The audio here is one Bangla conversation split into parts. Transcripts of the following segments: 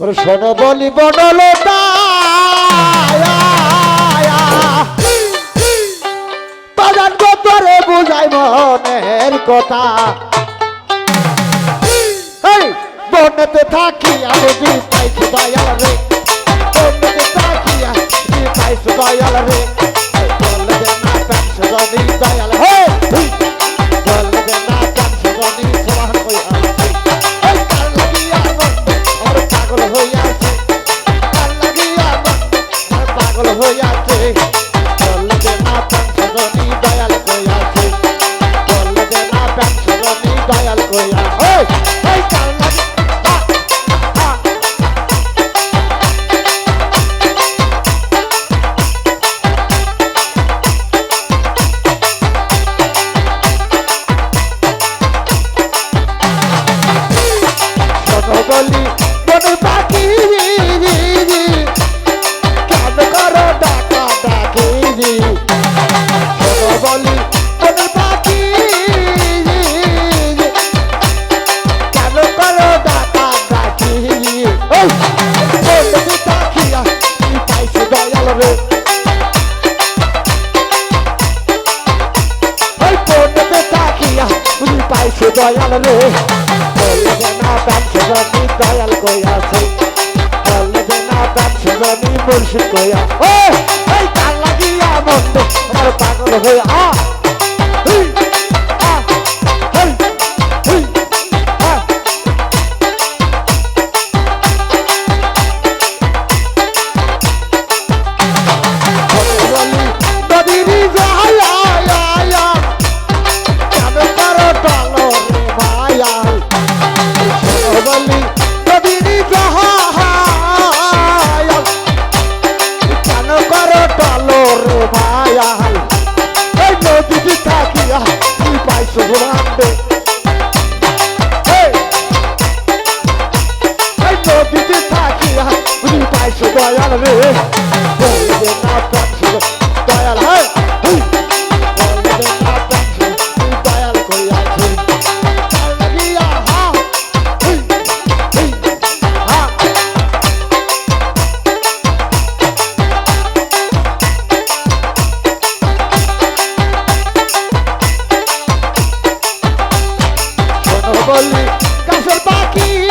শোনো বলি বনলতা তোরে বুঝাই মনের কথা। বনেতে থাকিয়া রে পাইছো দয়াল রে। বনেতে থাকিয়া রে পাইছো দয়াল রে। আমি মুর্শিদ কইয়া ও এই কান লাগিয়া মন্দ আমার পাগল হইয়া दयाल रे बोलना पंछी दयाल है। बोलना पंछी दयाल कोई आछे। नदिया हा। हुई हुई, हा। बोली कासर बाकी।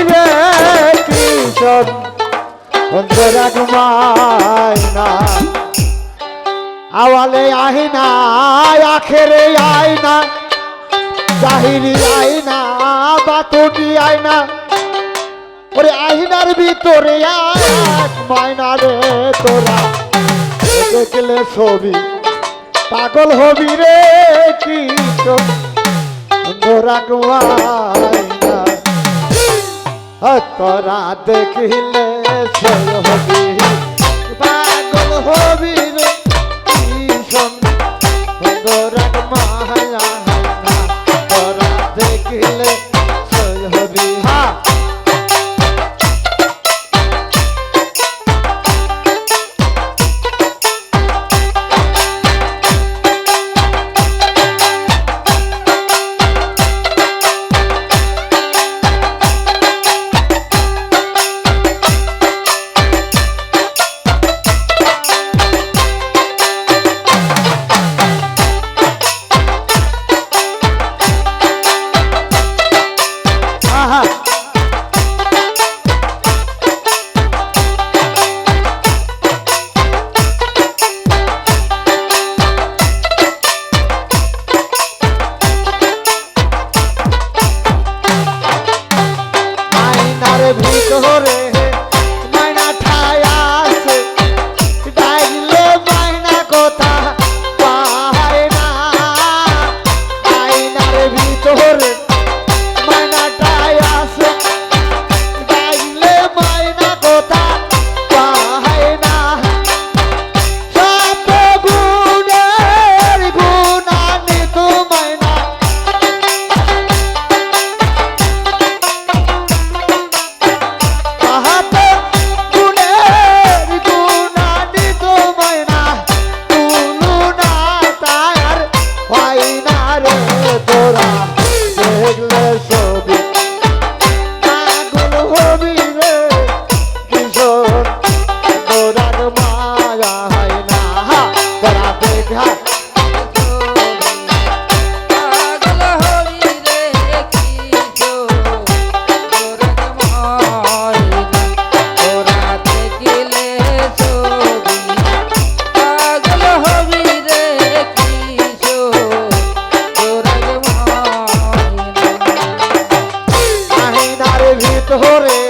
দিবে কৃষণ অন্তরাগ মায়না আওয়ালে আইনা আখেরে আইনা জাহিরি আইনা বাতুটি আইনা ওরে আহিনার ভিতরে এক মায়না রে তোরা। দেখলে ছবি। পাগল হবি রে কি তোরা গোয়াই তোরা দেখিলে পাগল হবি। তোরে